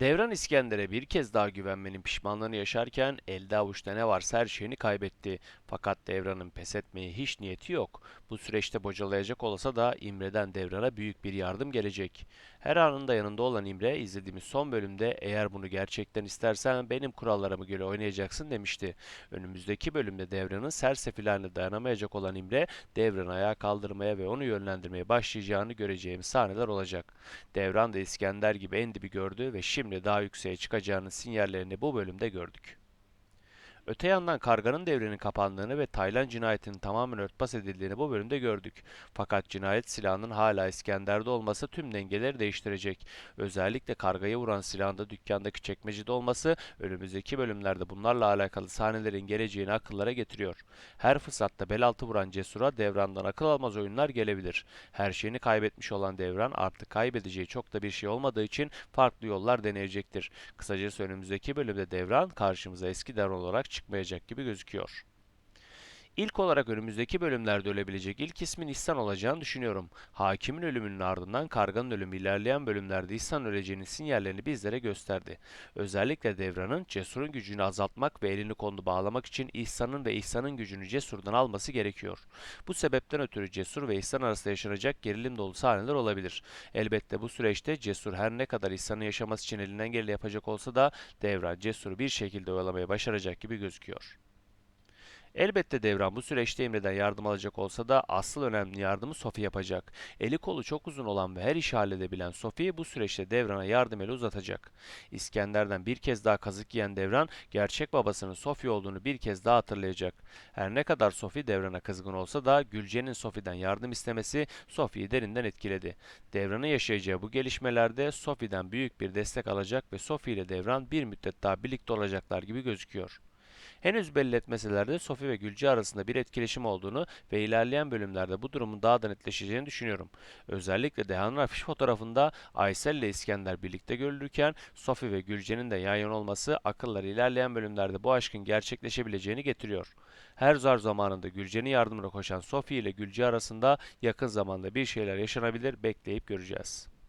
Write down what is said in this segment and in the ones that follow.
Devran İskender'e bir kez daha güvenmenin pişmanlığını yaşarken elde avuçta ne varsa her şeyini kaybetti. Fakat Devran'ın pes etmeye hiç niyeti yok. Bu süreçte bocalayacak olsa da İmre'den Devran'a büyük bir yardım gelecek. Her anında yanında olan İmre izlediğimiz son bölümde eğer bunu gerçekten istersen benim kurallarıma göre oynayacaksın demişti. Önümüzdeki bölümde Devran'ın sersefilerine dayanamayacak olan İmre Devran'ı ayağa kaldırmaya ve onu yönlendirmeye başlayacağını göreceğimiz sahneler olacak. Devran da İskender gibi en dibi gördü ve şimdi daha yükseğe çıkacağının sinyallerini bu bölümde gördük. Öte yandan karganın devrinin kapandığını ve Taylan cinayetinin tamamen örtbas edildiğini bu bölümde gördük. Fakat cinayet silahının hala İskender'de olması tüm dengeleri değiştirecek. Özellikle kargayı vuran silahın da dükkandaki çekmecede olması önümüzdeki bölümlerde bunlarla alakalı sahnelerin geleceğini akıllara getiriyor. Her fırsatta bel altı vuran Cesur'a devrandan akıl almaz oyunlar gelebilir. Her şeyini kaybetmiş olan devran artık kaybedeceği çok da bir şey olmadığı için farklı yollar deneyecektir. Kısacası önümüzdeki bölümde devran karşımıza eski devran olarak çıkmayacak gibi gözüküyor. İlk olarak önümüzdeki bölümlerde ölebilecek ilk ismin İhsan olacağını düşünüyorum. Hakimin ölümünün ardından karganın ölümü ilerleyen bölümlerde İhsan öleceğinin sinyallerini bizlere gösterdi. Özellikle Devran'ın Cesur'un gücünü azaltmak ve elini kolunu bağlamak için İhsan'ın ve İhsan'ın gücünü Cesur'dan alması gerekiyor. Bu sebepten ötürü Cesur ve İhsan arasında yaşanacak gerilim dolu sahneler olabilir. Elbette bu süreçte Cesur her ne kadar İhsan'ın yaşaması için elinden geleni yapacak olsa da Devran Cesur'u bir şekilde oyalamaya başaracak gibi gözüküyor. Elbette Devran bu süreçte Emre'den yardım alacak olsa da asıl önemli yardımı Sophie yapacak. Eli kolu çok uzun olan ve her işi halledebilen Sophie bu süreçte Devran'a yardım eli uzatacak. İskender'den bir kez daha kazık yiyen Devran, gerçek babasının Sophie olduğunu bir kez daha hatırlayacak. Her ne kadar Sophie Devran'a kızgın olsa da Gülce'nin Sophie'den yardım istemesi Sophie'yi derinden etkiledi. Devran'ın yaşayacağı bu gelişmelerde Sophie'den büyük bir destek alacak ve Sophie ile Devran bir müddet daha birlikte olacaklar gibi gözüküyor. Henüz belli etmeseler de Sophie ve Gülce arasında bir etkileşim olduğunu ve ilerleyen bölümlerde bu durumun daha da netleşeceğini düşünüyorum. Özellikle Deha'nın afiş fotoğrafında Aysel ile İskender birlikte görülürken Sophie ve Gülce'nin de yan yana olması akılları ilerleyen bölümlerde bu aşkın gerçekleşebileceğini getiriyor. Her zor zamanında Gülce'nin yardımına koşan Sophie ile Gülce arasında yakın zamanda bir şeyler yaşanabilir bekleyip göreceğiz.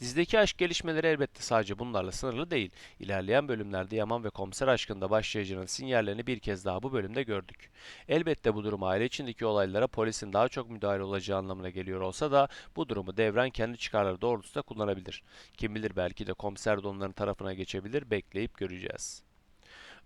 Dizideki aşk gelişmeleri elbette sadece bunlarla sınırlı değil. İlerleyen bölümlerde Yaman ve komiser aşkında başlayacağının sinyallerini bir kez daha bu bölümde gördük. Elbette bu durum aile içindeki olaylara polisin daha çok müdahale olacağı anlamına geliyor olsa da bu durumu devren kendi çıkarları doğrultusunda kullanabilir. Kim bilir belki de komiser de onların tarafına geçebilir bekleyip göreceğiz.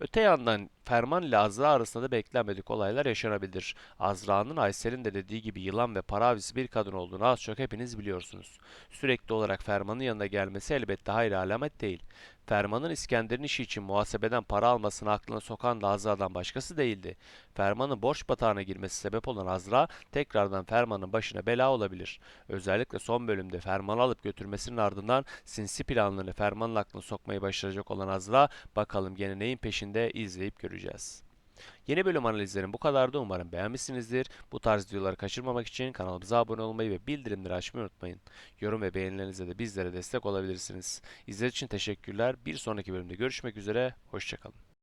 Öte yandan Ferman ile Azra arasında da beklenmedik olaylar yaşanabilir. Azra'nın Aysel'in de dediği gibi yılan ve para avcısı bir kadın olduğunu az çok hepiniz biliyorsunuz. Sürekli olarak Ferman'ın yanına gelmesi elbette hayır alamet değil. Ferman'ın İskender'in işi için muhasebeden para almasını aklına sokan da Azra'dan başkası değildi. Ferman'ın borç batağına girmesi sebep olan Azra tekrardan Ferman'ın başına bela olabilir. Özellikle son bölümde Ferman'ı alıp götürmesinin ardından sinsi planlarını Ferman'ın aklına sokmayı başaracak olan Azra bakalım gene neyin peşinde izleyip göreceğiz. Yeni bölüm analizlerim bu kadardı. Umarım beğenmişsinizdir. Bu tarz videoları kaçırmamak için kanalımıza abone olmayı ve bildirimleri açmayı unutmayın. Yorum ve beğenilerinizle de bizlere destek olabilirsiniz. İzlediğiniz için teşekkürler. Bir sonraki bölümde görüşmek üzere. Hoşçakalın.